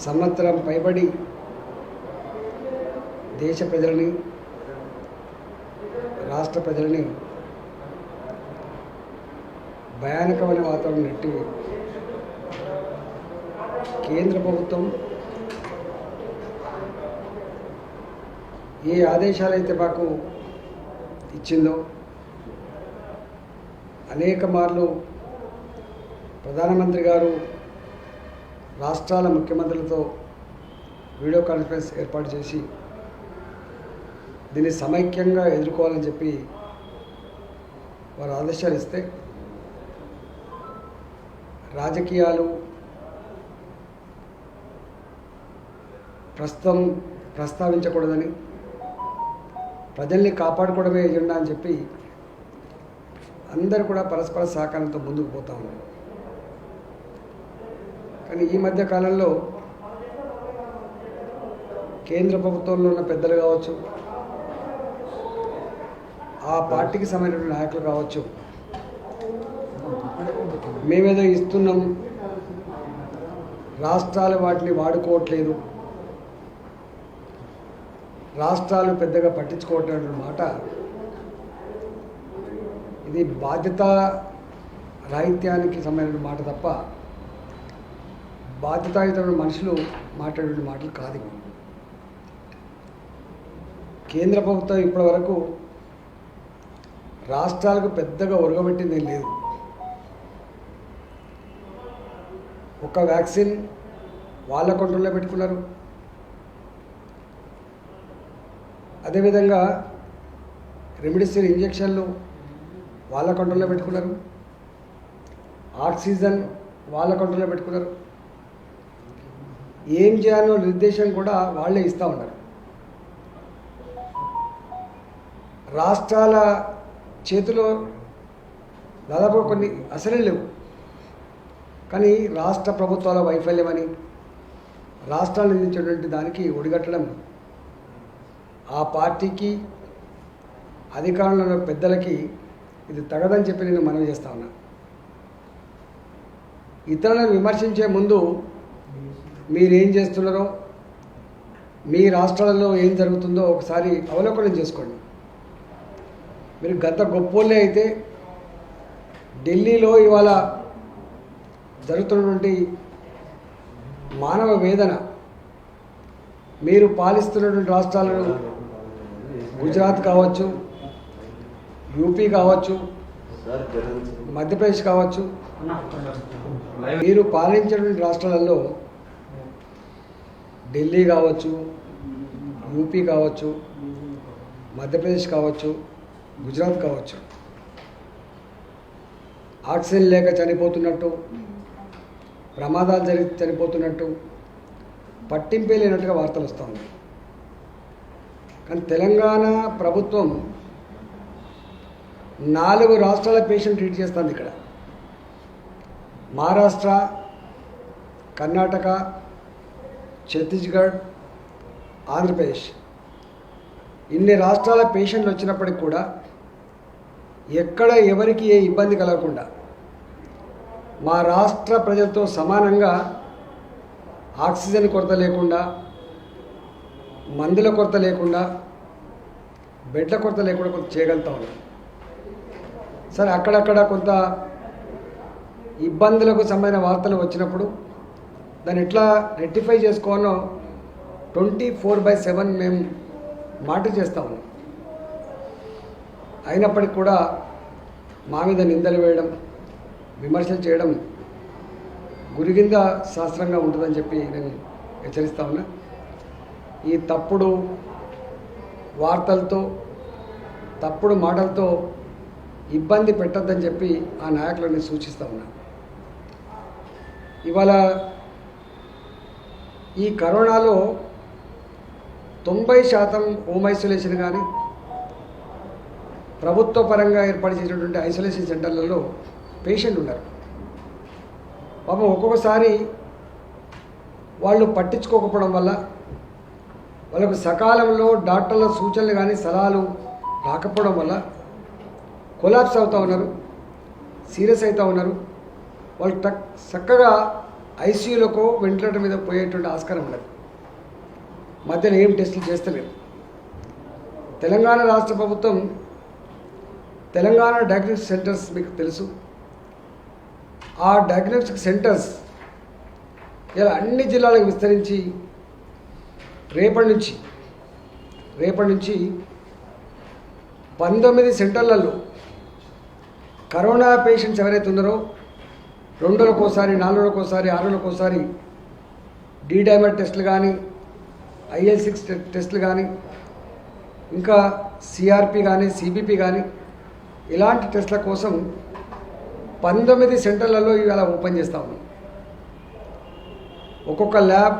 సంవత్సరం పైబడి దేశ ప్రజలని రాష్ట్ర ప్రజలని భయానకమైన వాతావరణం నెట్టి కేంద్ర ప్రభుత్వం ఏ ఆదేశాలైతే మాకు ఇచ్చిందో అనేక మార్లు ప్రధానమంత్రి గారు రాష్ట్రాల ముఖ్యమంత్రులతో వీడియో కాన్ఫరెన్స్ ఏర్పాటు చేసి దీన్ని సమైక్యంగా ఎదుర్కోవాలని చెప్పి వారు ఆదేశాలు ఇస్తే రాజకీయాలు ప్రస్తుతం ప్రస్తావించకూడదని ప్రజల్ని కాపాడుకోవడమే ఎజెండా అని చెప్పి అందరూ కూడా పరస్పర సహకారంతో ముందుకు పోతా ఉన్నారు. కానీ ఈ మధ్య కాలంలో కేంద్ర ప్రభుత్వంలో ఉన్న పెద్దలు కావచ్చు ఆ పార్టీకి సంబంధించిన నాయకులు కావచ్చు మేమేదో ఇస్తున్నాం రాష్ట్రాలు వాటిని వాడుకోవట్లేదు రాష్ట్రాలు పెద్దగా పట్టించుకోవటం మాట. ఇది బాధ్యత రాహిత్యానికి సంబంధించిన మాట తప్ప బాధ్యతాయుతమైన మనుషులు మాట్లాడే మాటలు కాదు కేంద్ర ప్రభుత్వం ఇప్పటి వరకు రాష్ట్రాలకు పెద్దగా ఒరగబెట్టింది లేదు. ఒక వ్యాక్సిన్ వాళ్ళ కంట్రోల్లో పెట్టుకున్నారు. అదేవిధంగా రెమిడిసిన్ ఇంజెక్షన్లు వాళ్ళ కంట్రోల్లో పెట్టుకున్నారు. ఆక్సిజన్ వాళ్ళ కంట్రోల్లో పెట్టుకున్నారు. ఏం చేయాలో నిర్దేశం కూడా వాళ్ళే ఇస్తూ ఉన్నారు. రాష్ట్రాల చేతిలో దాదాపు కొన్ని అసలే లేవు. కానీ రాష్ట్ర ప్రభుత్వాల వైఫల్యమని రాష్ట్రాలు అందించేటువంటి దానికి ఒడిగట్టడం ఆ పార్టీకి అధికారంలో ఉన్న పెద్దలకి ఇది తగదని చెప్పి నేను మనవి చేస్తా ఉన్నా. ఇతరులను విమర్శించే ముందు మీరేం చేస్తున్నారో మీ రాష్ట్రాలలో ఏం జరుగుతుందో ఒకసారి అవలోకనం చేసుకోండి. మీరు గత గొప్పోళ్ళే అయితే ఢిల్లీలో ఇవాళ జరుగుతున్నటువంటి మానవ వేదన మీరు పాలిస్తున్నటువంటి రాష్ట్రాలను గుజరాత్ కావచ్చు యూపీ కావచ్చు మధ్యప్రదేశ్ కావచ్చు మీరు పాలించినటువంటి రాష్ట్రాలలో ఢిల్లీ కావచ్చు యూపీ కావచ్చు మధ్యప్రదేశ్ కావచ్చు గుజరాత్ కావచ్చు. ఆక్సిజన్ లేక చనిపోతున్నట్టు ప్రమాదాలు జరిగి చనిపోతున్నట్టు పట్టింపే లేనట్టుగా వార్తలు వస్తూ ఉన్నాయి. కానీ తెలంగాణ ప్రభుత్వం నాలుగు రాష్ట్రాల పేషెంట్ ట్రీట్ చేస్తుంది ఇక్కడ. మహారాష్ట్ర కర్ణాటక ఛత్తీస్గఢ్ ఆంధ్రప్రదేశ్. ఇన్ని రాష్ట్రాల పేషెంట్లు వచ్చినప్పటికి కూడా ఎక్కడ ఎవరికి ఏ ఇబ్బంది కలగకుండా మా రాష్ట్ర ప్రజలతో సమానంగా ఆక్సిజన్ కొరత లేకుండా మందుల కొరత లేకుండా బెడ్ల కొరత లేకుండా కొంత చేయగలుగుతా ఉన్నాం. సరే అక్కడక్కడ కొంత ఇబ్బందులకు సంబంధించిన వార్తలు వచ్చినప్పుడు దాన్ని ఎట్లా రెక్టిఫై చేసుకోవాలో ట్వంటీ ఫోర్ బై సెవెన్ మేము మాట చేస్తా ఉన్నాం. అయినప్పటికీ కూడా మా మీద నిందలు వేయడం విమర్శలు చేయడం గురి కింద శాస్త్రంగా ఉంటుందని చెప్పి నేను హెచ్చరిస్తా ఉన్నా. ఈ తప్పుడు వార్తలతో తప్పుడు మాటలతో ఇబ్బంది పెట్టొద్దని చెప్పి ఆ నాయకులని సూచిస్తా ఉన్నా. ఇవాళ ఈ కరోనాలో తొంభై శాతం హోమ్ ఐసోలేషన్ కానీ ప్రభుత్వ పరంగా ఏర్పాటు చేసినటువంటి ఐసోలేషన్ సెంటర్లలో పేషెంట్ ఉన్నారు. పాపం ఒక్కొక్కసారి వాళ్ళు పట్టించుకోకపోవడం వల్ల వాళ్ళకు సకాలంలో డాక్టర్ల సూచనలు కానీ సలహాలు రాకపోవడం వల్ల కొలాప్స్ అవుతూ ఉన్నారు సీరియస్ అవుతూ ఉన్నారు. వాళ్ళు టక్ చక్కగా ఐసీయూలకు వెంటిలేటర్ మీద పోయేటువంటి ఆస్కారం ఉండదు. మధ్యన ఏం టెస్టులు చేస్తలేరు తెలంగాణ రాష్ట్ర ప్రభుత్వం తెలంగాణ డయాగ్నోస్టిక్ సెంటర్స్ మీకు తెలుసు. ఆ డయాగ్నోస్టిక్ సెంటర్స్ ఇలా అన్ని జిల్లాలకు విస్తరించి రేపటి నుంచి రేపటి నుంచి పంతొమ్మిది సెంటర్లలో కరోనా పేషెంట్స్ ఎవరైతే ఉన్నారో రెండులకోసారి నాలుగులకోసారి ఆరులకోసారి రోజులకోసారి డీ డైమర్ టెస్టులు కానీ ఐఎల్ సిక్స్ టెస్టులు కానీ ఇంకా సిఆర్పి కానీ సిబిపి కానీ ఇలాంటి టెస్టుల కోసం పంతొమ్మిది సెంటర్లలో ఇవాళ ఓపెన్ చేస్తా ఉన్నాం. ఒక్కొక్క ల్యాబ్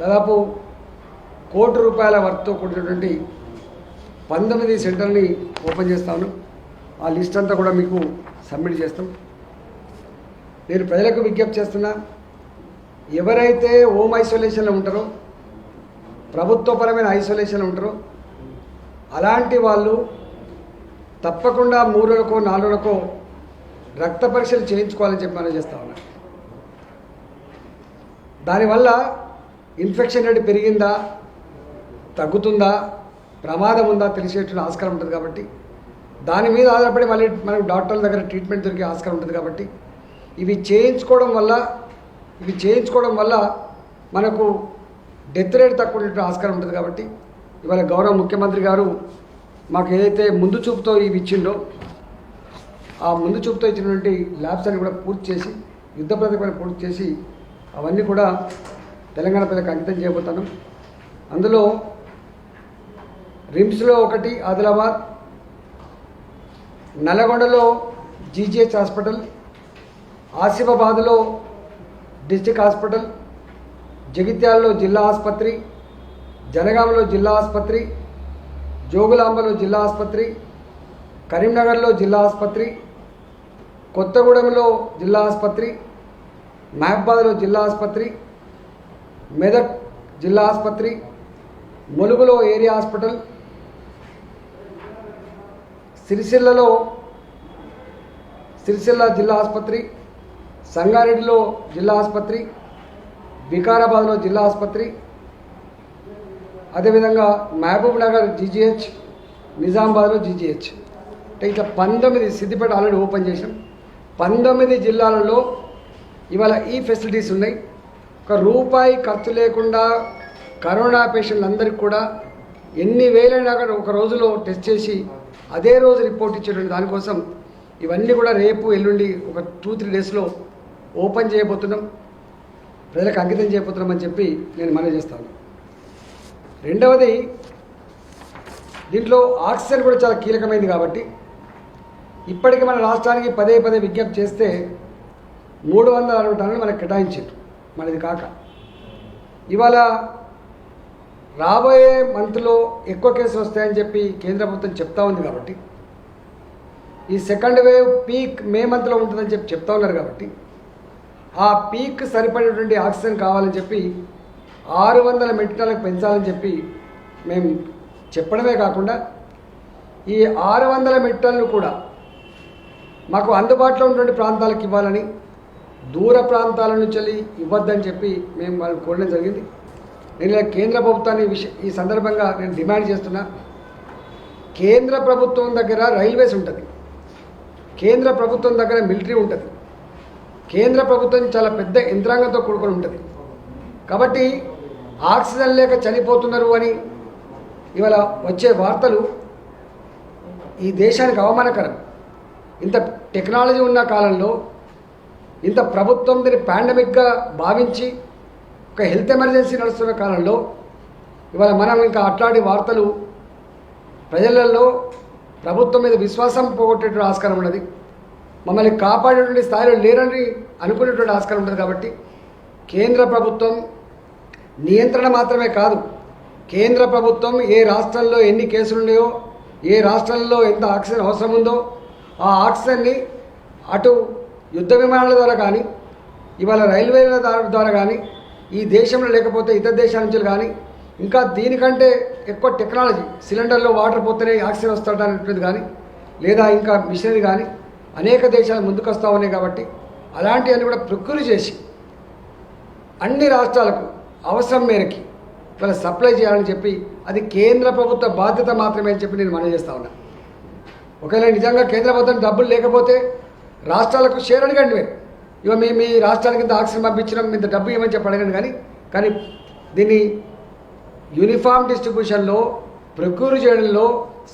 దాదాపు కోటి రూపాయల వర్త్తో కూడినటువంటి పంతొమ్మిది సెంటర్ని ఓపెన్ చేస్తాను ఆ లిస్ట్ అంతా కూడా మీకు సబ్మిట్ చేస్తాం. నేను ప్రజలకు విజ్ఞప్తి చేస్తున్నా ఎవరైతే హోమ్ ఐసోలేషన్లో ఉంటారో ప్రభుత్వపరమైన ఐసోలేషన్లో ఉంటారో అలాంటి వాళ్ళు తప్పకుండా మూడు రోజులకో నాలుగు రోజులకో రక్త పరీక్షలు చేయించుకోవాలని చెప్పి మనం చేస్తా ఉన్నాం. దానివల్ల ఇన్ఫెక్షన్ రేట్ పెరిగిందా తగ్గుతుందా ప్రమాదం ఉందా తెలిసేటువంటి ఆస్కారం ఉంటుంది కాబట్టి దాని మీద ఆధారపడి మళ్ళీ మనకు డాక్టర్ల దగ్గర ట్రీట్మెంట్ దొరికే ఆస్కారం ఉంటుంది కాబట్టి ఇవి చేయించుకోవడం వల్ల ఇవి చేయించుకోవడం వల్ల మనకు డెత్ రేట్ తక్కువ ఆస్కారం ఉంటుంది కాబట్టి ఇవాళ గౌరవ ముఖ్యమంత్రి గారు మాకు ఏదైతే ముందు చూపుతో ఇవి ఇచ్చిండో ఆ ముందు చూపుతో ఇచ్చినటువంటి ల్యాబ్స్ అన్ని కూడా పూర్తి చేసి యుద్ధ ప్రతిపన పూర్తి చేసి అవన్నీ కూడా తెలంగాణ ప్రజలకు అంకితం చేయబోతాను అందులో రిమ్స్లో ఒకటి ఆదిలాబాద్ నల్లగొండలో జీజీహెచ్ హాస్పిటల్ ఆసిఫాబాద్లో డిస్టిక్ హాస్పిటల్ జగిత్యాలలో జిల్లా ఆసుపత్రి జనగామలో జిల్లా ఆసుపత్రి జోగులాంబలో జిల్లా ఆసుపత్రి కరీంనగర్లో జిల్లా ఆసుపత్రి కొత్తగూడెంలో జిల్లా ఆసుపత్రి మహబాద్లో జిల్లా ఆసుపత్రి మెదక్ జిల్లా ఆసుపత్రి ములుగులో ఏరియా హాస్పిటల్ సిరిసిల్లలో సిరిసిల్ల జిల్లా ఆసుపత్రి సంగారెడ్డిలో జిల్లా ఆసుపత్రి వికారాబాద్లో జిల్లా ఆసుపత్రి అదేవిధంగా మహబూబ్ నగర్ జీజీహెచ్ నిజామాబాద్లో జీజీహెచ్. అంటే ఇట్లా పంతొమ్మిది సిద్దిపేట ఆల్రెడీ ఓపెన్ చేసాం పంతొమ్మిది జిల్లాలలో ఇవాళ ఈ ఫెసిలిటీస్ ఉన్నాయి. ఒక రూపాయి ఖర్చు లేకుండా కరోనా పేషెంట్లందరికీ కూడా ఎన్ని వేలైనా కూడా ఒక రోజులో టెస్ట్ చేసి అదే రోజు రిపోర్ట్ ఇచ్చేటువంటి దానికోసం ఇవన్నీ కూడా రేపు ఎల్లుండి ఒక టూ త్రీ డేస్లో ఓపెన్ చేయబోతున్నాం ప్రజలకు అంకితం చేయబోతున్నామని చెప్పి నేను మనవి చేస్తాను. రెండవది దీంట్లో ఆక్సిజన్ కూడా చాలా కీలకమైంది కాబట్టి ఇప్పటికి మన రాష్ట్రానికి పదే పదే విజ్ఞప్తి చేస్తే మూడు వందల అరవై టన్నులు మనకు కేటాయించారు మనది కాక. ఇవాళ రాబోయే మంత్లో ఎక్కువ కేసులు వస్తాయని చెప్పి కేంద్ర ప్రభుత్వం చెప్తా ఉంది కాబట్టి ఈ సెకండ్ వేవ్ పీక్ మే మంత్లో ఉంటుందని చెప్పి చెప్తా ఉన్నారు కాబట్టి ఆ పీక్ సరిపడేటువంటి ఆక్సిజన్ కావాలని చెప్పి ఆరు వందల మెట్రిక్ పెంచాలని చెప్పి మేము చెప్పడమే కాకుండా ఈ ఆరు వందల మెట్రిక్ కూడా మాకు అందుబాటులో ఉన్నటువంటి ప్రాంతాలకు ఇవ్వాలని దూర ప్రాంతాల నుంచి వెళ్ళి ఇవ్వద్దని చెప్పి మేము వాళ్ళు కోరడం జరిగింది. నేను కేంద్ర ప్రభుత్వాన్ని ఈ ఈ సందర్భంగా నేను డిమాండ్ చేస్తున్నా కేంద్ర ప్రభుత్వం దగ్గర రైల్వేస్ ఉంటుంది. కేంద్ర ప్రభుత్వం దగ్గర మిలిటరీ ఉంటుంది. కేంద్ర ప్రభుత్వం చాలా పెద్ద యంత్రాంగంతో కూడుకొని ఉంటుంది. కాబట్టి ఆక్సిజన్ లేక చనిపోతున్నారు అని ఇవాళ వచ్చే వార్తలు ఈ దేశానికి అవమానకరం. ఇంత టెక్నాలజీ ఉన్న కాలంలో ఇంత ప్రభుత్వం దీన్ని పాండమిక్గా భావించి ఒక హెల్త్ ఎమర్జెన్సీ నడుస్తున్న కాలంలో ఇవాళ మనం ఇంకా అట్లాంటి వార్తలు ప్రజలలో ప్రభుత్వం మీద విశ్వాసం పోగొట్టేటువంటి ఆస్కారం ఉన్నది. మమ్మల్ని కాపాడేటువంటి స్థాయిలో లేరని అనుకునేటువంటి ఆస్కారం ఉంటుంది కాబట్టి కేంద్ర ప్రభుత్వం నియంత్రణ మాత్రమే కాదు కేంద్ర ప్రభుత్వం ఏ రాష్ట్రంలో ఎన్ని కేసులు ఉన్నాయో ఏ రాష్ట్రంలో ఎంత ఆక్సిజన్ అవసరం ఉందో ఆ ఆక్సిజన్ని అటు యుద్ధ విమానాల ద్వారా కానీ ఇవాళ రైల్వేల ద్వారా- కానీ ఈ దేశంలో లేకపోతే ఇతర దేశాల నుంచి కానీ ఇంకా దీనికంటే ఎక్కువ టెక్నాలజీ సిలిండర్లో వాటర్ పోతేనే ఆక్సిజన్ వస్తాడనేటువంటిది కానీ లేదా ఇంకా మిషనరీ కానీ అనేక దేశాలు ముందుకు వస్తూ ఉన్నాయి కాబట్టి అలాంటివన్నీ కూడా ప్రకృతి చేసి అన్ని రాష్ట్రాలకు అవసరం మేరకి ఇవాళ సప్లై చేయాలని చెప్పి అది కేంద్ర ప్రభుత్వ బాధ్యత మాత్రమే అని చెప్పి నేను మనం చేస్తా ఉన్నా. ఒకవేళ నిజంగా కేంద్ర ప్రభుత్వం డబ్బులు లేకపోతే రాష్ట్రాలకు షేర్ అడగండి మీరు. ఇవ మీ మీ రాష్ట్రానికి ఇంత ఆక్సిజన్ పంపించడం ఇంత డబ్బు ఇవ్వమని చెప్పి అడగండి కానీ కానీ దీన్ని యూనిఫామ్ డిస్ట్రిబ్యూషన్లో ప్రొక్యూర్ చేయడంలో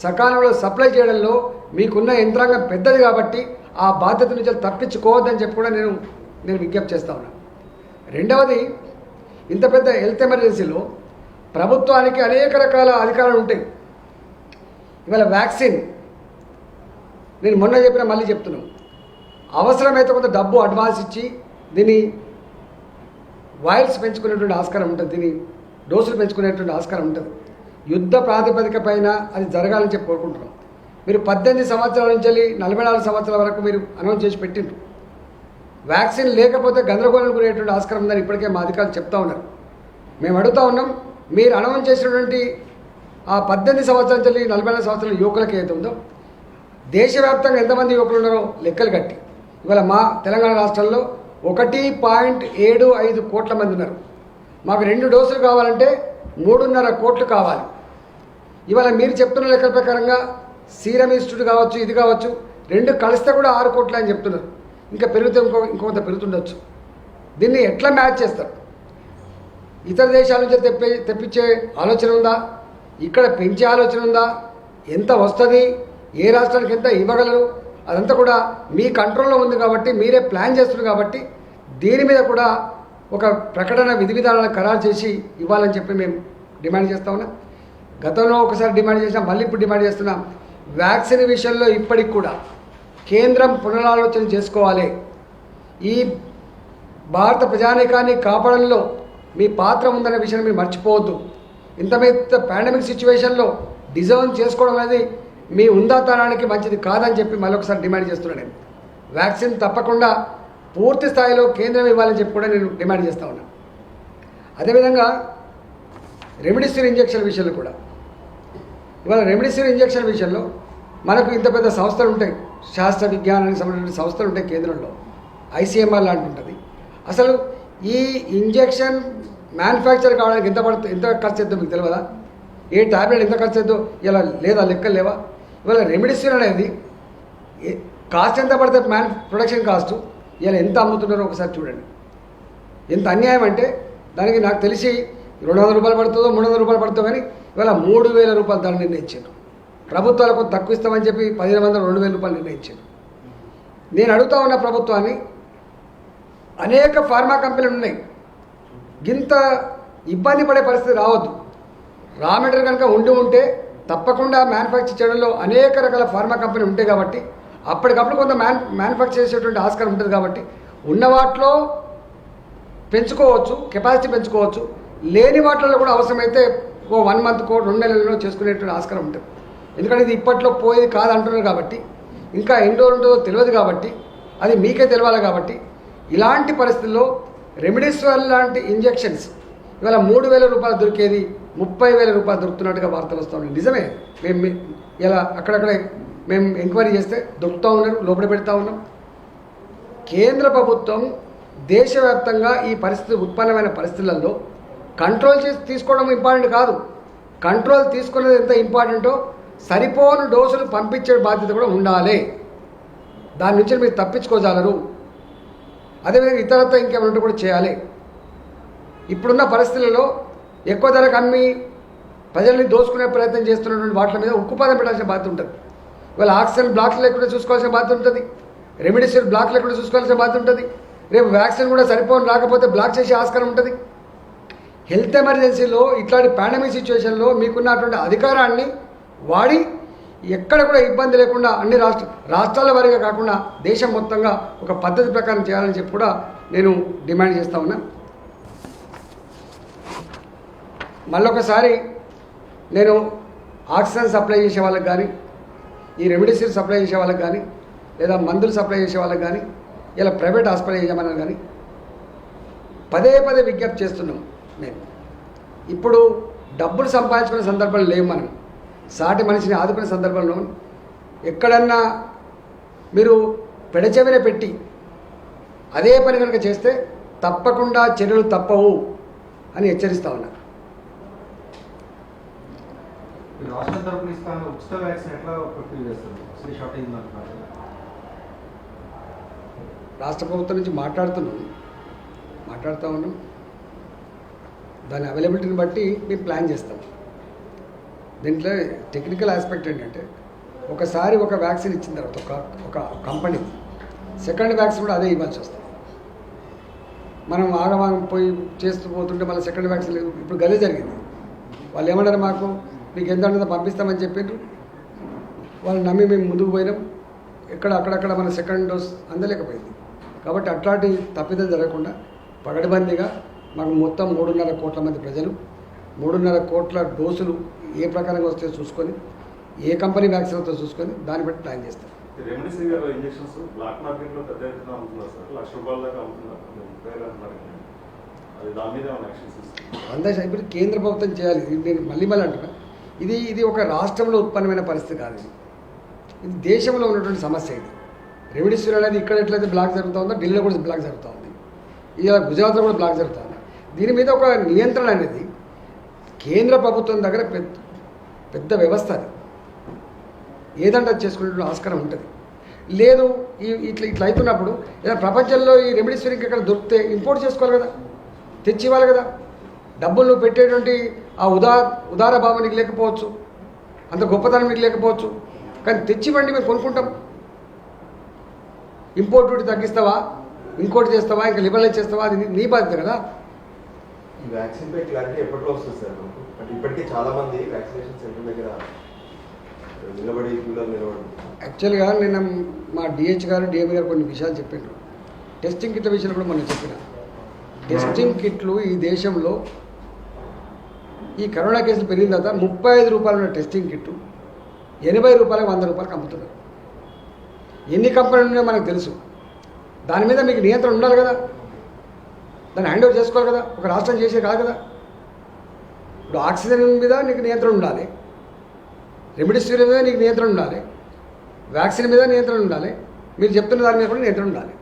సకాలంలో సప్లై చేయడంలో మీకున్న యంత్రాంగం పెద్దది కాబట్టి ఆ బాధ్యత నుంచి తప్పించుకోవద్దని చెప్పి కూడా నేను నేను విజ్ఞప్తి చేస్తా ఉన్నాను రెండవది ఇంత పెద్ద హెల్త్ ఎమర్జెన్సీలో ప్రభుత్వానికి అనేక రకాల అధికారాలు ఉంటాయి. ఇవాళ వ్యాక్సిన్ నేను మొన్న చెప్పిన మళ్ళీ చెప్తున్నాను అవసరమైతే కొంత డబ్బు అడ్వాన్స్ ఇచ్చి దీన్ని వాయిల్స్ పెంచుకునేటువంటి ఆస్కారం ఉంటుంది. దీని డోసులు పెంచుకునేటువంటి ఆస్కారం ఉంటుంది. యుద్ధ ప్రాతిపదిక పైన అది జరగాలని చెప్పి కోరుకుంటున్నాం. మీరు పద్దెనిమిది సంవత్సరాల నుంచి వెళ్ళి నలభై నాలుగు సంవత్సరాల వరకు మీరు అనౌన్స్ చేసి పెట్టిండ్రు. వ్యాక్సిన్ లేకపోతే గందరగోళం గురేటువంటి ఆస్కారం ఉందని ఇప్పటికే మా అధికారులు చెప్తా ఉన్నారు. మేము అడుగుతా ఉన్నాం మీరు అనౌన్స్ చేసినటువంటి ఆ పద్దెనిమిది సంవత్సరాల నుంచి వెళ్ళి నలభై నాలుగు సంవత్సరాల యువకులకి ఏదైతే ఉందో దేశవ్యాప్తంగా ఎంతమంది యువకులు ఉన్నారో లెక్కలు కట్టి. ఇవాళ మా తెలంగాణ రాష్ట్రంలో ఒకటి పాయింట్ ఏడు ఐదు కోట్ల మంది ఉన్నారు. మాకు రెండు డోసులు కావాలంటే మూడున్నర కోట్లు కావాలి. ఇవాళ మీరు చెప్తున్న లెక్కల ప్రకారంగా సీరం ఇన్స్టిట్యూట్ కావచ్చు ఇది కావచ్చు రెండు కలిస్తే కూడా ఆరు కోట్లు అని చెప్తున్నారు. ఇంకా పెరుగుతే ఇంకో ఇంకొంత పెరుగుతుండొచ్చు. దీన్ని ఎట్లా మ్యాచ్ చేస్తారు? ఇతర దేశాల నుంచి తెప్పి తెప్పించే ఆలోచన ఉందా? ఇక్కడ పెంచే ఆలోచన ఉందా? ఎంత వస్తుంది? ఏ రాష్ట్రానికి ఎంత ఇవ్వగలరు? అదంతా కూడా మీ కంట్రోల్లో ఉంది కాబట్టి మీరే ప్లాన్ చేస్తున్నారు కాబట్టి దీని మీద కూడా ఒక ప్రకటన విధి విధానాలను ఖరారు చేసి ఇవ్వాలని చెప్పి మేము డిమాండ్ చేస్తా ఉన్నాం. గతంలో ఒకసారి డిమాండ్ చేసినాం మళ్ళీ ఇప్పుడు డిమాండ్ చేస్తున్నాం వ్యాక్సిన్ విషయంలో ఇప్పటికి కూడా కేంద్రం పునరాలోచన చేసుకోవాలి. ఈ భారత ప్రజానీకాన్ని కాపాడంలో మీ పాత్ర ఉందనే విషయాన్ని మీరు మర్చిపోవద్దు. ఇంత మీద పాండమిక్ సిచ్యువేషన్లో డిజర్వ్ చేసుకోవడం అనేది మీ ఉందాతనానికి మంచిది కాదని చెప్పి మరొకసారి డిమాండ్ చేస్తున్నాను నేను. వ్యాక్సిన్ తప్పకుండా పూర్తి స్థాయిలో కేంద్రం ఇవ్వాలని చెప్పి కూడా నేను డిమాండ్ చేస్తా ఉన్నాను అదేవిధంగా రెమిడిసివిర్ ఇంజెక్షన్ విషయంలో కూడా ఇవాళ రెమిడిసివిర్ ఇంజక్షన్ విషయంలో మనకు ఇంత పెద్ద సంస్థలు ఉంటాయి. శాస్త్ర విజ్ఞానానికి సంబంధించిన సంస్థలు ఉంటాయి కేంద్రంలో. ఐసీఎంఆర్ లాంటి ఉంటుంది. అసలు ఈ ఇంజెక్షన్ మ్యానుఫ్యాక్చర్ కావడానికి ఎంత పడుతుంది ఎంత ఖర్చు అవుతుందో మీకు తెలియదా? ఏ టాబ్లెట్ ఎంత ఖర్చు అవుతుందో ఇలా లేదా లెక్కలు లేవా? ఇవాళ రెమిడిసివిర్ అనేది కాస్ట్ ఎంత పడితే మ్యాన్ ప్రొడక్షన్ కాస్ట్ ఇలా ఎంత అమ్ముతున్నారో ఒకసారి చూడండి. ఎంత అన్యాయం అంటే దానికి నాకు తెలిసి రెండు వందల రూపాయలు పడుతుందో మూడు వందల రూపాయలు పడుతుందో కానీ ఇవాళ మూడు వేల రూపాయలు ధర నిర్ణయించారు. ప్రభుత్వాలకు తక్కువ ఇస్తామని చెప్పి పదిహేను వందల రెండు వేల రూపాయలు నిర్ణయించారు. నేను అడుగుతా ఉన్న ప్రభుత్వాన్ని అనేక ఫార్మా కంపెనీలు ఉన్నాయి. గింత ఇబ్బంది పడే పరిస్థితి రావద్దు. రా మెటీరియల్ కనుక ఉండి ఉంటే తప్పకుండా మ్యానుఫ్యాక్చర్ చేయడంలో అనేక రకాల ఫార్మా కంపెనీలు ఉంటాయి కాబట్టి అప్పటికప్పుడు కొంత మ్యాన్ మ్యానుఫ్యాక్చర్ చేసేటువంటి ఆస్కారం ఉంటుంది కాబట్టి ఉన్న వాటిలో పెంచుకోవచ్చు కెపాసిటీ పెంచుకోవచ్చు. లేని వాటిల్లో కూడా అవసరమైతే ఓ వన్ మంత్కో రెండు నెలల్లో చేసుకునేటువంటి ఆస్కారం ఉంటుంది. ఎందుకంటే ఇది ఇప్పట్లో పోయేది కాదు అంటున్నారు కాబట్టి ఇంకా ఎన్ని రోజులు ఉంటుందో తెలియదు కాబట్టి అది మీకే తెలవాలి కాబట్టి ఇలాంటి పరిస్థితుల్లో రెమిడిసివర్ లాంటి ఇంజెక్షన్స్ ఇవాళ మూడు వేల రూపాయలు దొరికేది ముప్పై వేల రూపాయలు దొరుకుతున్నట్టుగా వార్తలు వస్తూ ఉన్నాయి. నిజమే మేము ఇలా అక్కడక్కడే మేము ఎంక్వైరీ చేస్తే దొరుకుతూ ఉన్నారు లోపల పెడతా ఉన్నాం. కేంద్ర ప్రభుత్వం దేశవ్యాప్తంగా ఈ పరిస్థితి ఉత్పన్నమైన పరిస్థితులలో కంట్రోల్ చేసి తీసుకోవడం ఇంపార్టెంట్ కాదు. కంట్రోల్ తీసుకునేది ఎంత ఇంపార్టెంటో సరిపోను డోసులు పంపించే బాధ్యత కూడా ఉండాలి. దాని నుంచి మీరు తప్పించుకోగలరు అదేవిధంగా ఇతరత్వ ఇంకేమైనా ఉంటే కూడా చేయాలి. ఇప్పుడున్న పరిస్థితులలో ఎక్కువ ధరకు అమ్మి ప్రజల్ని దోచుకునే ప్రయత్నం చేస్తున్నటువంటి వాటి మీద ఉక్కుపాదం పెట్టాల్సిన బాధ్యత ఉంటుంది. ఇవాళ ఆక్సిజన్ బ్లాక్లు లేకుండా చూసుకోవాల్సిన బాధ్యత ఉంటుంది. రెమిడిసివిర్ బ్లాక్ లేకుండా చూసుకోవాల్సిన బాధ్యత ఉంటుంది. రేపు వ్యాక్సిన్ కూడా సరిపోని రాకపోతే బ్లాక్ చేసే ఆస్కారం ఉంటుంది. హెల్త్ ఎమర్జెన్సీలో ఇట్లాంటి పాండమిక్ సిచ్యువేషన్లో మీకున్నటువంటి అధికారాన్ని వాడి ఎక్కడ కూడా ఇబ్బంది లేకుండా అన్ని రాష్ట్ర రాష్ట్రాల వారీగా కాకుండా దేశం మొత్తంగా ఒక పద్ధతి ప్రకారం చేయాలని చెప్పి కూడా నేను డిమాండ్ చేస్తా ఉన్నా. మళ్ళొకసారి నేను ఆక్సిజన్ సప్లై చేసే వాళ్ళకి కానీ ఈ రెమిడిసివిర్ సప్లై చేసే వాళ్ళకి కానీ లేదా మందులు సప్లై చేసే వాళ్ళకి కానీ ఇలా ప్రైవేట్ హాస్పిటల్ యజమానులు కానీ పదే పదే విజ్ఞప్తి చేస్తున్నాం. మేము ఇప్పుడు డబ్బులు సంపాదించుకునే సందర్భాలు లేవు మనం సాటి మనిషిని ఆదుకునే సందర్భంలో ఎక్కడన్నా మీరు పెడచెవిన పెట్టి అదే పని కనుక చేస్తే తప్పకుండా చర్యలు తప్పవు అని హెచ్చరిస్తా ఉన్నా. రాష్ట్ర ప్రభుత్వం నుంచి మాట్లాడుతున్నాం. మాట్లాడుతూ ఉన్నాం. దాని అవైలబిలిటీని బట్టి మేము ప్లాన్ చేస్తాం. దీంట్లో టెక్నికల్ ఆస్పెక్ట్ ఏంటంటే ఒకసారి ఒక వ్యాక్సిన్ ఇచ్చిన తర్వాత ఒక ఒక కంపెనీ సెకండ్ వ్యాక్సిన్ కూడా అదే ఇవ్వాల్సి వస్తుంది. మనం ఆగమాగం పోయి చేస్తూ పోతుంటే మళ్ళీ సెకండ్ వ్యాక్సిన్ లేదు. ఇప్పుడు గదే జరిగింది. వాళ్ళు ఏమన్నారు మాకు? మీకు ఎంత ఉంటుందో పంపిస్తామని చెప్పిండ్రు. వాళ్ళు నమ్మి మేము ముందుకు పోయినాం. ఎక్కడ అక్కడక్కడ మన సెకండ్ డోస్ అందలేకపోయింది. కాబట్టి అట్లాంటి తప్పిదం జరగకుండా పగడబందీగా మాకు మొత్తం మూడున్నర కోట్ల మంది ప్రజలు మూడున్నర కోట్ల డోసులు ఏ ప్రకారంగా వస్తాయో చూసుకొని ఏ కంపెనీ వ్యాక్సిన్ వస్తుందో చూసుకొని దాన్ని బట్టి ప్లాన్ చేస్తాం. రెమ్డెసివిర్ ఇంజెక్షన్స్ బ్లాక్ పెద్ద ఎత్తున అమ్ముతున్నారు సార్. లక్ష రూపాయల దాకా అమ్ముతున్నారు. వంద ఇప్పుడు కేంద్ర ప్రభుత్వం చేయాలి. ఇది నేను మళ్ళీ మళ్ళీ అంటున్నా. ఇది ఇది ఒక రాష్ట్రంలో ఉత్పన్నమైన పరిస్థితి కాదు ఇది. ఇది దేశంలో ఉన్నటువంటి సమస్య ఇది. రెమిడిసివిర్ అనేది ఇక్కడ ఎట్లయితే బ్లాక్ జరుగుతుందో ఢిల్లీలో కూడా బ్లాక్ జరుగుతుంది ఇలా గుజరాత్లో కూడా బ్లాక్ జరుగుతుంది దీని మీద ఒక నియంత్రణ అనేది కేంద్ర ప్రభుత్వం దగ్గర పెద్ద పెద్ద వ్యవస్థ అది. ఏదంటే అది చేసుకునే ఆస్కారం ఉంటుంది. లేదు ఈ ఇట్లా ఇట్లా అవుతున్నప్పుడు ఇలా ప్రపంచంలో ఈ రెమిడిసివిర్ ఎక్కడ దొరికితే ఇంపోర్ట్ చేసుకోవాలి కదా తెచ్చి ఇవ్వాలి కదా. డబ్బులు పెట్టేటువంటి ఆ ఉదా ఉదార భావం నీకు లేకపోవచ్చు అంత గొప్పతనం నీకు లేకపోవచ్చు కానీ తెచ్చివ్వండి మేము కొనుక్కుంటాం. ఇంపోర్ట్ డ్యూటీ తగ్గిస్తావా ఇంకోటి చేస్తావా ఇంకా లిబరలైజ్ చేస్తావా అది నీ బాధ్యత కదా. ఈ వ్యాక్సిన్ పై క్లారిటీ ఎప్పట్లో వస్తుంది సార్ మనకు? అంటే ఇప్పటికే చాలా మంది వ్యాక్సినేషన్ సెంటర్ దగ్గర నిలబడి క్యూలో నిలబడి యాక్చువల్గా నిన్న మా డిహెచ్ గారు డిఎం గారు కొన్ని విషయాలు చెప్పిండ్రు టెస్టింగ్ కిట్ల విషయంలో కూడా మనం చెప్పిన. టెస్టింగ్ కిట్లు ఈ దేశంలో ఈ కరోనా కేసులు పెరిగిన తర్వాత ముప్పై ఐదు రూపాయలు ఉన్న టెస్టింగ్ కిట్టు ఎనభై రూపాయలకు వంద రూపాయలకు అమ్ముతున్నారు. ఎన్ని కంపెనీలు ఉన్నాయో మనకు తెలుసు. దాని మీద మీకు నియంత్రణ ఉండాలి కదా. దాన్ని హ్యాండ్ ఓవర్ చేసుకోవాలి కదా ఒక రాష్ట్రం చేసే కాదు కదా. ఇప్పుడు ఆక్సిజన్ మీద నీకు నియంత్రణ ఉండాలి. రెమిడిసివిర్ మీద నీకు నియంత్రణ ఉండాలి. వ్యాక్సిన్ మీద నియంత్రణ ఉండాలి. మీరు చెప్తున్న దాని మీద కూడా నియంత్రణ ఉండాలి.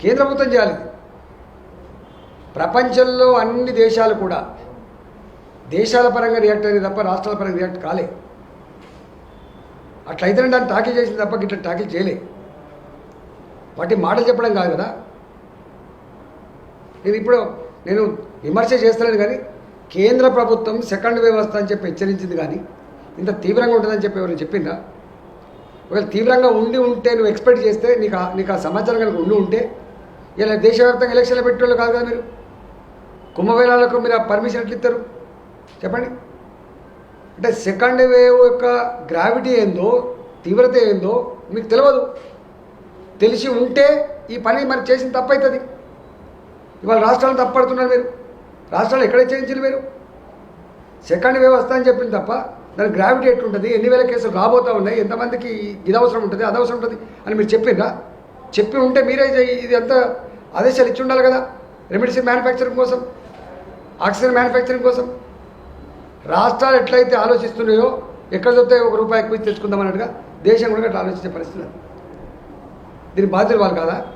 కేంద్ర ప్రభుత్వం చేయాలి. ప్రపంచంలో అన్ని దేశాలు కూడా దేశాల పరంగా రియాక్ట్ అయ్యేది తప్ప రాష్ట్రాల పరంగా రియాక్ట్ కాలే. అట్లయితేనే దాన్ని టాకీ చేసింది తప్ప ఇట్లా టాకీ చేయలే. వాటి మాటలు చెప్పడం కాదు కదా. నేను ఇప్పుడు నేను విమర్శ చేస్తున్నాను కానీ కేంద్ర ప్రభుత్వం సెకండ్ వ్యవస్థ అని చెప్పి హెచ్చరించింది కానీ ఇంత తీవ్రంగా ఉంటుందని చెప్పి ఎవరైనా చెప్పిందా? ఒకవేళ తీవ్రంగా ఉండి ఉంటే నువ్వు ఎక్స్పెక్ట్ చేస్తే నీకు నీకు ఆ సమాచారం కనుక ఉండి ఉంటే ఇలా దేశవ్యాప్తంగా ఎలక్షన్లు పెట్టేవాళ్ళు కాదు కదా మీరు? కుంభమేళాలకు మీరు ఆ పర్మిషన్ ఎట్లు ఇస్తారు? చెప్పండి. అంటే సెకండ్ వేవ్ యొక్క గ్రావిటీ ఏందో తీవ్రత ఏందో మీకు తెలియదు. తెలిసి ఉంటే ఈ పని మరి చేసిన తప్పు అవుతుంది. ఇవాళ రాష్ట్రాలు తప్పడుతున్నారు మీరు. రాష్ట్రాలు ఎక్కడ చేయించారు మీరు? సెకండ్ వేవ్ వస్తా అని చెప్పింది తప్ప దాని గ్రావిటీ ఎట్లుంటుంది? ఎన్ని వేల కేసులు రాబోతూ ఉన్నాయి? ఎంతమందికి ఇది అవసరం ఉంటుంది? అది అవసరం ఉంటుంది? అని మీరు చెప్పిండ్రా చెప్పి ఉంటే మీరే ఇది- ఇది అంతా ఆదేశాలు ఇచ్చి ఉండాలి కదా. రెమెడిసిన్ మ్యానుఫ్యాక్చరింగ్ కోసం ఆక్సిజన్ మ్యానుఫ్యాక్చరింగ్ కోసం. రాష్ట్రాలు ఎట్లయితే ఆలోచిస్తున్నాయో ఎక్కడ చూస్తే ఒక రూపాయి ఎక్కువ తెచ్చుకుందాం అన్నట్టుగా దేశం కూడా అట్లా ఆలోచించే పరిస్థితి దీని బాధ్యులు వాళ్ళు కాదా?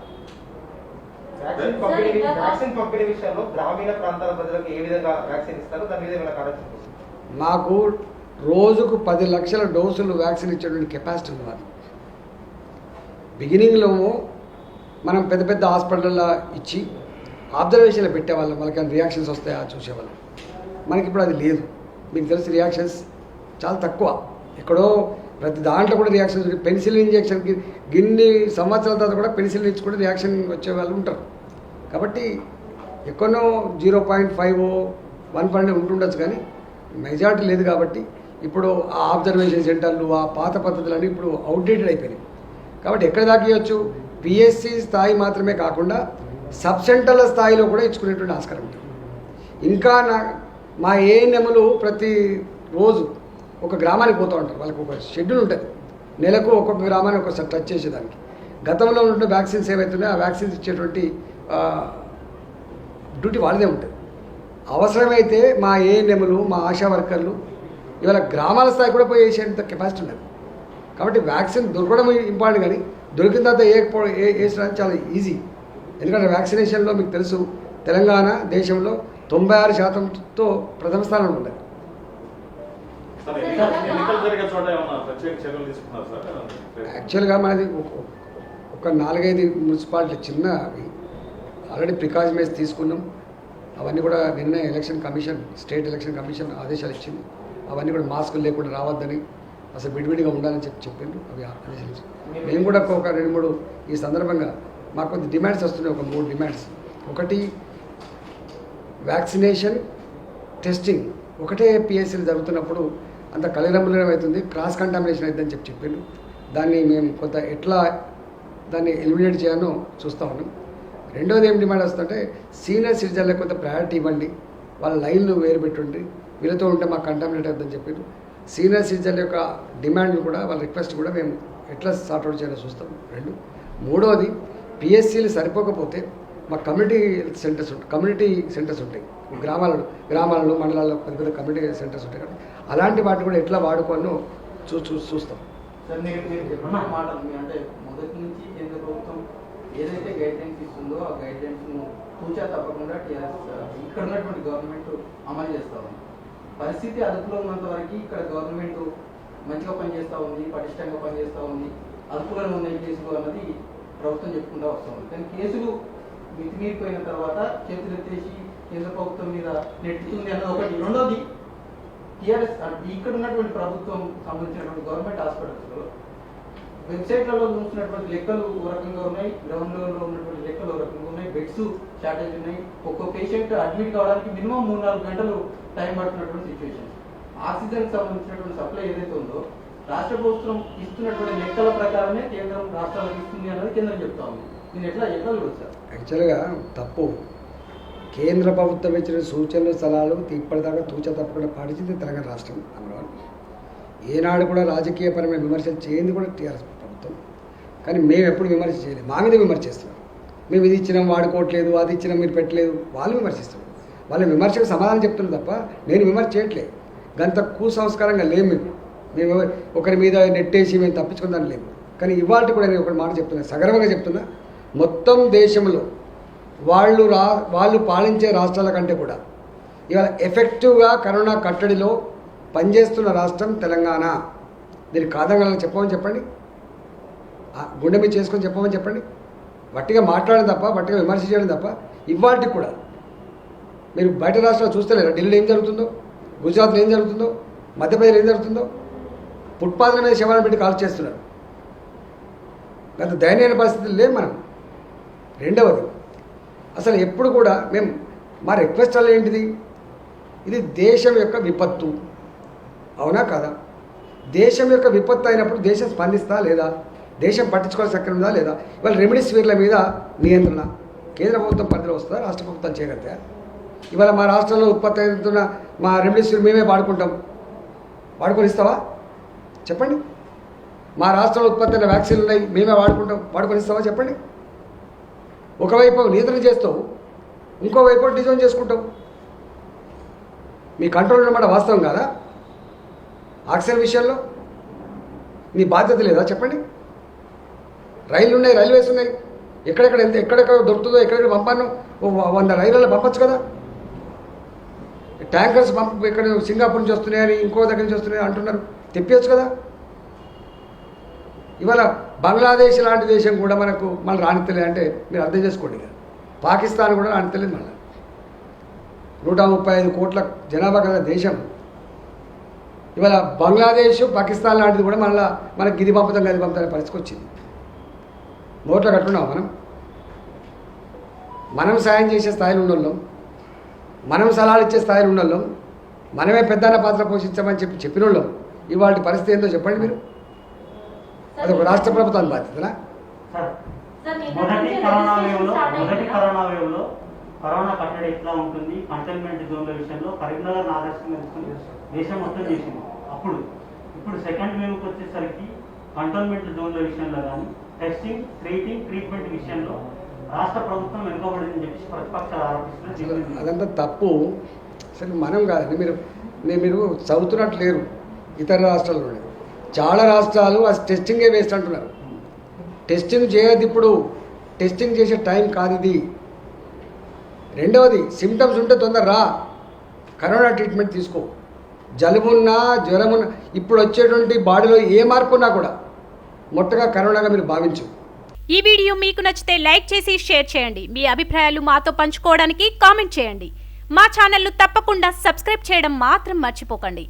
వ్యాక్సిన్ పంపిణీ వ్యాక్సిన్ పంపిణీ విషయంలో గ్రామీణ ప్రాంతాల ప్రజలకు ఏ విధంగా వ్యాక్సిన్ ఇస్తారో దాని మీద ఏమైనా కార్యక్రమం చేస్తారు? మాకు రోజుకు పది లక్షల డోసులు వ్యాక్సిన్ ఇచ్చేటువంటి కెపాసిటీ ఉంది మాది బిగినింగ్లో మనం పెద్ద పెద్ద హాస్పిటల్లో ఇచ్చి ఆబ్జర్వేషన్లో పెట్టేవాళ్ళం. వాళ్ళకి రియాక్షన్స్ వస్తాయా చూసేవాళ్ళం. మనకి ఇప్పుడు అది లేదు. మీకు తెలిసి రియాక్షన్స్ చాలా తక్కువ. ఎక్కడో ప్రతి దాంట్లో కూడా రియాక్షన్స్ పెన్సిల్ ఇంజెక్షన్కి గిన్ని సంవత్సరాల తర్వాత కూడా పెన్సిల్ ఇచ్చుకుంటే రియాక్షన్ వచ్చే వాళ్ళు ఉంటారు. కాబట్టి ఎక్కడో zero point five one point ఉంటుండొచ్చు కానీ మెజార్టీ లేదు కాబట్టి ఇప్పుడు ఆ ఆబ్జర్వేషన్ సెంటర్లు ఆ పాత పద్ధతులన్నీ ఇప్పుడు అవుట్డేటెడ్ అయిపోయినాయి. కాబట్టి ఎక్కడ దాకా ఇవ్వచ్చు? పిఎస్సి స్థాయి మాత్రమే కాకుండా సబ్ సెంటర్ల స్థాయిలో కూడా ఇచ్చుకునేటువంటి ఆస్కారం ఉంటుంది ఇంకా నా మా ఏఎన్ఎంలు ప్రతి రోజు ఒక గ్రామానికి పోతూ ఉంటారు. వాళ్ళకి ఒక షెడ్యూల్ ఉంటుంది. నెలకు ఒక్కొక్క గ్రామాన్ని ఒకసారి టచ్ చేసేదానికి. గతంలో ఉన్న వ్యాక్సిన్స్ ఏవైతున్నాయో ఆ వ్యాక్సిన్స్ ఇచ్చేటువంటి డ్యూటీ వాళ్ళదే ఉంటుంది. అవసరమైతే మా ఏఎన్ఎంలు మా ఆశా వర్కర్లు ఇవాళ గ్రామాల స్థాయి కూడా పోయి వేసేంత కెపాసిటీ ఉన్నది. కాబట్టి వ్యాక్సిన్ దొరకడం ఇంపార్టెంట్ కానీ దొరికిన తర్వాత ఏ ఏ వేసడానికి చాలా ఈజీ ఎందుకంటే వ్యాక్సినేషన్లో మీకు తెలుసు తెలంగాణ దేశంలో తొంభై ఆరు శాతంతో ప్రథమ స్థానంలో సార్ యాక్చువల్గా మనది ఒక- నాలుగైదు మున్సిపాలిటీ చిన్న ఆల్రెడీ ప్రికాషనరీస్ తీసుకున్నాం. అవన్నీ కూడా నిన్న election commission state election commission ఆదేశాలు ఇచ్చింది. అవన్నీ కూడా మాస్కులు లేకుండా రావద్దని అసలు విడివిడిగా ఉండాలని చెప్పి చెప్పిండ్రు. అవి ఆదేశాలు ఇచ్చింది మేము కూడా ఒక రెండు మూడు ఈ సందర్భంగా మాకు కొంత డిమాండ్స్ వస్తున్నాయి. ఒక మూడు డిమాండ్స్. ఒకటి వ్యాక్సినేషన్ టెస్టింగ్. ఒకటే పిఎస్సీలు జరుగుతున్నప్పుడు అంత కలరములనం అవుతుంది. క్రాస్ కంటామినేషన్ అవుతుందని చెప్పి చెప్పిండు దాన్ని మేము కొంత ఎట్లా దాన్ని ఎలిమినేట్ చేయాలో చూస్తూ ఉన్నాం. రెండోది ఏం డిమాండ్ వస్తుందంటే సీనియర్ సిటిజన్లకు కొంత ప్రయారిటీ ఇవ్వండి. వాళ్ళ లైన్లు వేరు పెట్టుండి వీళ్ళతో ఉంటే మాకు కంటామినేట్ అవుతుందని చెప్పారు. సీనియర్ సిటిజన్ యొక్క డిమాండ్లు కూడా వాళ్ళ రిక్వెస్ట్ కూడా మేము ఎట్లా సార్ట్అవుట్ చేయాలో చూస్తాం. రెండు. మూడోది పిఎస్సీలు సరిపోకపోతే మా కమ్యూనిటీ సెంటర్స్ ఉంటాయి. కమ్యూనిటీ సెంటర్స్ ఉంటాయి. గ్రామాలలో గ్రామాలలో మండలాల్లో పెద్ద పెద్ద కమ్యూనిటీ సెంటర్స్ ఉంటాయి కాబట్టి అలాంటి వాటిని కూడా ఎట్లా వాడుకోవాలో చూ చూ చూస్తాం. ఏదైతే గైడ్ లైన్స్ ఇస్తుందో ఆ గైడ్ లైన్స్ను తూచా తప్పకుండా టీఆర్ఎస్ ఇక్కడ ఉన్నటువంటి గవర్నమెంట్ అమలు చేస్తా ఉంది. పరిస్థితి అదుపులో ఉన్నంత వరకు ఇక్కడ గవర్నమెంట్ మంచిగా పనిచేస్తూ ఉంది పటిష్టంగా పనిచేస్తూ ఉంది. అదుపులో ఉన్నాయి కేసులు అన్నది ప్రభుత్వం చెప్పుకుంటూ వస్తుంది కానీ కేసులు మితిమీరిపోయిన తర్వాత చేతులు ఎత్తేసి కేంద్ర ప్రభుత్వం మీద నెట్టుతుంది అన్నది ఒకటి. రెండోది టీఆర్ఎస్ ఇక్కడ ఉన్నటువంటి ప్రభుత్వం సంబంధించినటువంటి గవర్నమెంట్ హాస్పిటల్స్లో వెబ్సైట్లలో చూసినటువంటి లెక్కలు ఓ రకంగా ఉన్నాయి గ్రౌండ్ లెవెల్లో ఉన్నటువంటి లెక్కలు ఓ రకంగా ఉన్నాయి బెడ్స్ షార్టేజ్ ఉన్నాయి. ఒక్కో పేషెంట్ అడ్మిట్ కావడానికి మినిమం మూడు నాలుగు గంటలు టైం పడుతున్నటువంటి సిచ్యువేషన్ ఆక్సిజన్ సంబంధించినటువంటి సప్లై ఏదైతే ఉందో రాష్ట్ర ప్రభుత్వం ఇస్తున్నటువంటి లెక్కల ప్రకారమే కేంద్రం రాష్ట్రాలకు ఇస్తుంది అన్నది కేంద్రం చెప్తా ఉంది. నేను ఎట్లా ఎట్లా చూడొచ్చు యాక్చువల్గా తప్పు. కేంద్ర ప్రభుత్వం ఇచ్చిన సూచనలు సలహాలు ఇప్పటిదాకా తూచ తప్పకుండా పాటించింది తెలంగాణ రాష్ట్రం నెంబర్ ఏనాడు కూడా రాజకీయపరమైన విమర్శలు చేయింది కూడా టీఆర్ఎస్ ప్రభుత్వం. కానీ మేము ఎప్పుడు విమర్శ చేయలేదు మా మీద విమర్శిస్తున్నాం మేము ఇది ఇచ్చినాం వాడుకోవట్లేదు అది ఇచ్చినాం మీరు పెట్టలేదు. వాళ్ళు విమర్శిస్తున్నారు. వాళ్ళ విమర్శకు సమాధానం చెప్తున్నారు తప్ప నేను విమర్శ చేయట్లేదు. గంత కుసంస్కారంగా లేము మేము. మేము ఒకరి మీద నెట్టేసి మేము తప్పించుకుందాం లేము. కానీ ఇవాళ కూడా నేను ఒక మాట చెప్తున్నా సగర్వంగా చెప్తున్నా. మొత్తం దేశంలో వాళ్ళు రా వాళ్ళు పాలించే రాష్ట్రాల కంటే కూడా ఇవాళ ఎఫెక్టివ్గా కరోనా కట్టడిలో పనిచేస్తున్న రాష్ట్రం తెలంగాణ. దీనికి కాదనగలని చెప్పమని చెప్పండి. గుండె మీద చేసుకొని చెప్పమని చెప్పండి. వట్టిగా మాట్లాడడం తప్ప వట్టిగా విమర్శ చేయడం తప్ప ఇవాటికి కూడా మీరు బయట రాష్ట్రాలు చూస్తలేరా? ఢిల్లీలో ఏం జరుగుతుందో? గుజరాత్లో ఏం జరుగుతుందో? మధ్యప్రదేశ్లో ఏం జరుగుతుందో? ఫుట్పాత్ల మీద శవాలను పెట్టి కాల్ చేస్తున్నారు. గత దయనీయ పరిస్థితులు లేవు మనం రెండవది అసలు ఎప్పుడు కూడా మేము మా రిక్వెస్ట్ ఏంటిది? ఇది దేశం యొక్క విపత్తు. అవునా కాదా? దేశం యొక్క విపత్తు అయినప్పుడు దేశం స్పందిస్తా లేదా? దేశం పట్టించుకోవాల్సిన అక్కడ లేదా? ఇవాళ రెమిడిసివిర్ల మీద నియంత్రణ. కేంద్ర ప్రభుత్వం పరిధిలో వస్తుందా? రాష్ట్ర ప్రభుత్వం చేయగలుగుతాయా ఇవాళ మా రాష్ట్రంలో ఉత్పత్తి అవుతున్న మా రెమిడిసివిర్ మేమే వాడుకుంటాం. వాడుకొని ఇస్తావా? చెప్పండి. మా రాష్ట్రంలో ఉత్పత్తి అయిన వ్యాక్సిన్లు ఉన్నాయి మేమే వాడుకుంటాం. వాడుకొని ఇస్తావా? చెప్పండి. ఒకవైపు నియంత్రణ చేస్తావు ఇంకోవైపు డిజైన్ చేసుకుంటావు. మీ కంట్రోల్ ఉన్నమాట వాస్తవం కాదా? ఆక్సిజన్ విషయంలో నీ బాధ్యత లేదా చెప్పండి? రైళ్ళు ఉన్నాయి రైల్వేస్ ఉన్నాయి. ఎక్కడెక్కడ ఎంత ఎక్కడెక్కడ దొరుకుతుందో ఎక్కడెక్కడ పంపాను వంద రైళ్ళలో పంపచ్చు కదా? ట్యాంకర్స్ పంప ఇక్కడ సింగపూర్ నుంచి వస్తున్నాయని ఇంకో దగ్గర నుంచి వస్తున్నాయని అంటున్నారు. తెప్పించచ్చు కదా? ఇవాళ బంగ్లాదేశ్ లాంటి దేశం కూడా మనకు మళ్ళీ రాణితలే అంటే మీరు అర్థం చేసుకోండి కదా. పాకిస్తాన్ కూడా రానిత్తలేదు మళ్ళీ. నూట ముప్పై ఐదు కోట్ల జనాభా గల దేశం. ఇవాళ బంగ్లాదేశ్ పాకిస్తాన్ లాంటిది కూడా మళ్ళీ మనకి గిది పంపుతాం గది పంపుతాం పరిస్థితి వచ్చింది. నోట్లో కట్టున్నాం మనం? మనం సాయం చేసే స్థాయిలో ఉన్నోళ్ళం. మనం సలహాలు ఇచ్చే స్థాయిలో ఉన్నోళ్ళం. మనమే పెద్దన్న పాత్ర పోషించామని చెప్పి చెప్పినోళ్ళం. ఇవాళ పరిస్థితి ఏందో చెప్పండి మీరు. అది ఒక రాష్ట్ర ప్రభుత్వాన్ని బాధ్యతనా? కరోనా కట్టడి ఎట్లా ఉంటుంది? కంటైన్మెంట్ జోన్ల విషయంలో కరీంనగర్ ఆదర్శంగా తీసుకుని దేశం మొత్తం చేసింది. అప్పుడు ఇప్పుడు సెకండ్ వేవ్కి వచ్చేసరికి కంటోన్మెంట్ జోన్ల విషయంలో కానీ టెస్టింగ్ ట్రీటింగ్ ట్రీట్మెంట్ విషయంలో రాష్ట్ర ప్రభుత్వం వెనుకబడిందని చెప్పి ప్రతిపక్షాలు ఆరోపిస్తున్నారు అదంతా తప్పు. అసలు మనం కాదండి మీరు నేను మీరు చదువుతున్నట్టు లేరు ఇతర రాష్ట్రాల్లో చాలా రాష్ట్రాలు ఆ టెస్టింగే వేస్ట్ అంటున్నారు. టెస్టింగ్ చేయదు ఇప్పుడు. టెస్టింగ్ చేసే టైం కాదు ఇది. రెండవది సిమ్టమ్స్ ఉంటే తొందర రా. కరోనా ట్రీట్మెంట్ తీసుకో. జలుబున్నా జ్వరమున్నా ఇప్పుడు వచ్చేటువంటి బాడీలో ఏ మార్పు ఉన్నా కూడా మొట్టగా కరోనాగా మీరు భావించు. ఈ వీడియో మీకు నచ్చితే లైక్ చేసి షేర్ చేయండి. మీ అభిప్రాయాలు మాతో పంచుకోవడానికి కామెంట్ చేయండి. మా ఛానల్ను తప్పకుండా సబ్స్క్రైబ్ చేయడం మాత్రం మర్చిపోకండి.